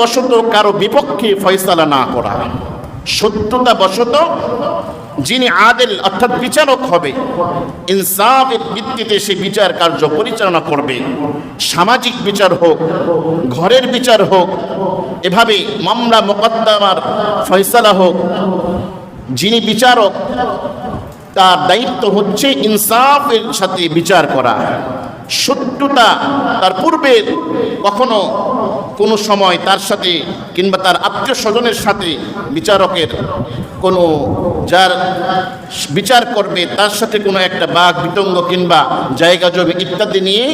বশত কারও বিপক্ষে ফয়সালা না করা। শত্রুতা বশত যিনি আদেল অর্থাৎ বিচারক হবে, ইনসাফের ভিত্তিতে সে বিচার কার্য পরিচালনা করবে। সামাজিক বিচার হোক, ঘরের বিচার হোক, এভাবে মামলা মোকদ্দমার ফয়সালা হোক, যিনি বিচারক, তার দায়িত্ব হচ্ছে ইনসাফের সাথে বিচার করা। শত্রুতা তার পূর্বে কখনো কোনো সময় তার সাথে কিংবা তার আত্মীয় স্বজনের সাথে বিচারকের কোনো যার বিচার করবে, তার সাথে কোনো একটা বাঘ, বিতঙ্গ কিংবা জায়গা, জমি ইত্যাদি নিয়ে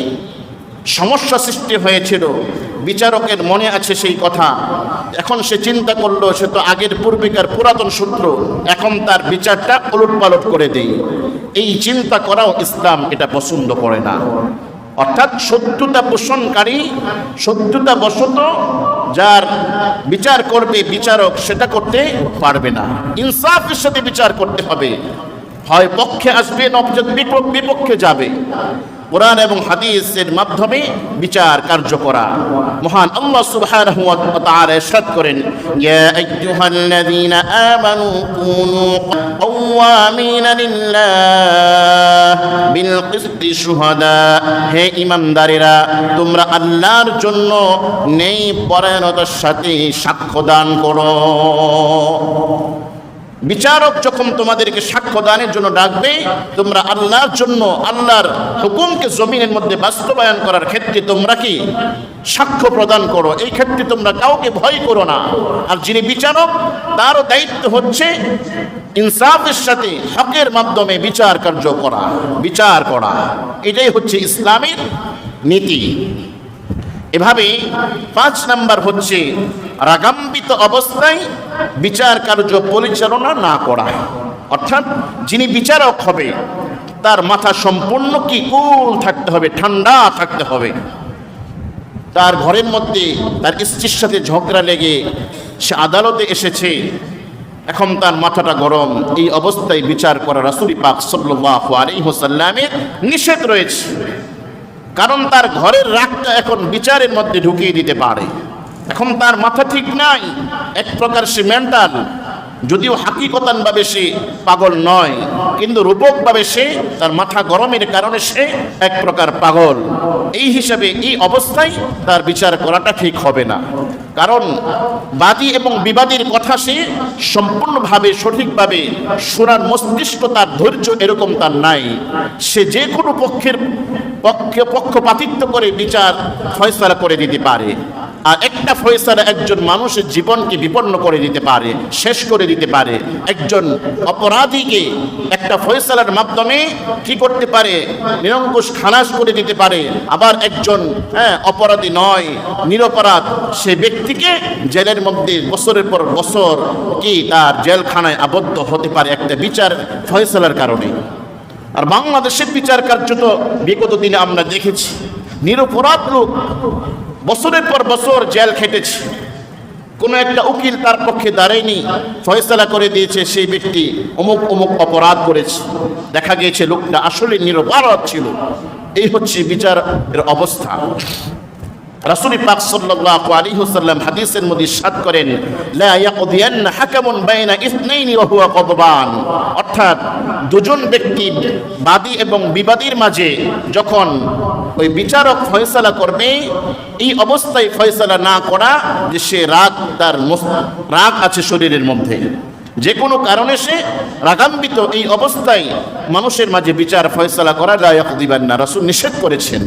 সমস্যা সৃষ্টি হয়েছিল। বিচারকের মনে আছে সেই কথা। এখন সে চিন্তা করল, সে তো আগের পূর্বিকার পুরাতন সূত্র, এখন তার বিচারটা উলট পালট করে দেই। এই চিন্তা করাও ইসলাম এটা পছন্দ করে না। অর্থাৎ সত্যতা পোষণকারী, সত্যতা বশত যার বিচার করবে বিচারক, সেটা করতে পারবে না। ইনসাফের সাথে বিচার করতে হবে। হয় পক্ষে আসবে বিপক্ষে যাবে। কোরআন এবং হাদিসের মাধ্যমে বিচার কার্য করা। মহান আল্লাহ সুবহানাহু ওয়া তাআলা ইরশাদ করেন, ইয়া আইয়ুহাল্লাযীনা আমানু কুনু লিল্লাহ বিল কিসতি শুহাদা। হে ঈমানদারেরা, তোমরা আল্লাহর জন্য নেই পরায়ণতার সাথে সাক্ষ্য দান করো। বিচারক যখন তোমাদেরকে সাক্ষ্য দানের জন্য ডাকবে, তোমরা আল্লাহর জন্য আল্লাহর হুকুমকে জমিনের মধ্যে বাস্তবায়ন করার ক্ষেত্রে তোমরা কি সাক্ষ্য প্রদান করো? এই ক্ষেত্রে তোমরা কাউকে ভয় করো না। আর যিনি বিচারক, তারও দায়িত্ব হচ্ছে ইনসাফের সাথে হকের মাধ্যমে বিচার কার্য করা, বিচার করা। এটাই হচ্ছে ইসলামের নীতি। এভাবে পাঁচ নাম্বার হচ্ছে, রাগাম্বিত অবস্থায় বিচার কার্য পরিচালনা না করা। অর্থাৎ যিনি বিচারক হবে, তার মাথা সম্পূর্ণ কি কুল থাকতে হবে, ঠান্ডা থাকতে হবে। তার ঘরের মধ্যে, তার স্ত্রীর সাথে ঝগড়া লেগে সে আদালতে এসেছে। এখন তার মাথাটা গরম। এই অবস্থায় বিচার করা রাসুল পাক সাল্লাহ আলী হোসাল্লামের নিষেধ রয়েছে। কারণ তার ঘরের রাগটা এখন বিচারের মধ্যে ঢুকিয়ে দিতে পারে। এখন তার মাথা ঠিক নাই। এক প্রকার সে মেন্টাল যদিও হাকিকতানভাবে সে পাগল নয়, কিন্তু রূপকভাবে সে তার মাথা গরমের কারণে সে এক প্রকার পাগল। এই হিসাবে এই অবস্থায় তার বিচার করাটা ঠিক হবে না। কারণ বাদী এবং বিবাদীর কথা সে সম্পূর্ণভাবে সঠিকভাবে শোনার মস্তিষ্ক তার ধৈর্য এরকম তার নাই। সে যে কোনো পক্ষের পক্ষে পক্ষপাতিত্ব করে বিচার ফয়সলা করে দিতে পারে। আর একটা ফয়সালা একজন মানুষের জীবনকে বিপন্ন করে দিতে পারে, শেষ করে দিতে পারে। একজন অপরাধীকে একটা ফয়সালার মাধ্যমে কি করতে পারে? নিরঙ্কুশ খালাস করে দিতে পারে। আবার একজন হ্যাঁ অপরাধী নয়, নিরপরাধ। সে ব্যক্তিকে জেলের মধ্যে বছরের পর বছর কি তার জেলখানায় আবদ্ধ হতে পারে একটা বিচার ফয়সালার কারণে। আর বাংলাদেশের বিচার কার্য তো বিগত দিনে আমরা দেখেছি। নিরপরাধ লোক বছরের পর বছর জেল খেটেছি। কোনো একটা উকিল তার পক্ষে দাঁড়ায়নি। ফয়সলা করে দিয়েছে সেই ব্যক্তি। অমুক অমুক অপরাধ করেছে। দেখা গিয়েছে লোকটা আসলে নিরপরাধ ছিল। এই হচ্ছে বিচারের অবস্থা। রাসূল পাক সাল্লাল্লাহু আলাইহি ওয়াসাল্লাম হাদিসের মধ্যে ইরশাদ করেন, লা ইয়াকদিয়ান্না হাকামুন বাইনা ইসনাইনি ওয়া হুয়া কদবান। অর্থাৎ দুজন ব্যক্তি বাদী এবং বিবাদীর মাঝে যখন ওই বিচারক ফয়সালা করবে, এই অবস্থায় ফয়সালা না করা যে সে রাগ তার রাগ আছে শরীরের মধ্যে। যে কোনো কারণে সে রাগান্বিত এই অবস্থায় মানুষের মাঝে বিচার ফয়সালা করা যায় দিবেন না রাসূল নিষেধ করেছেন।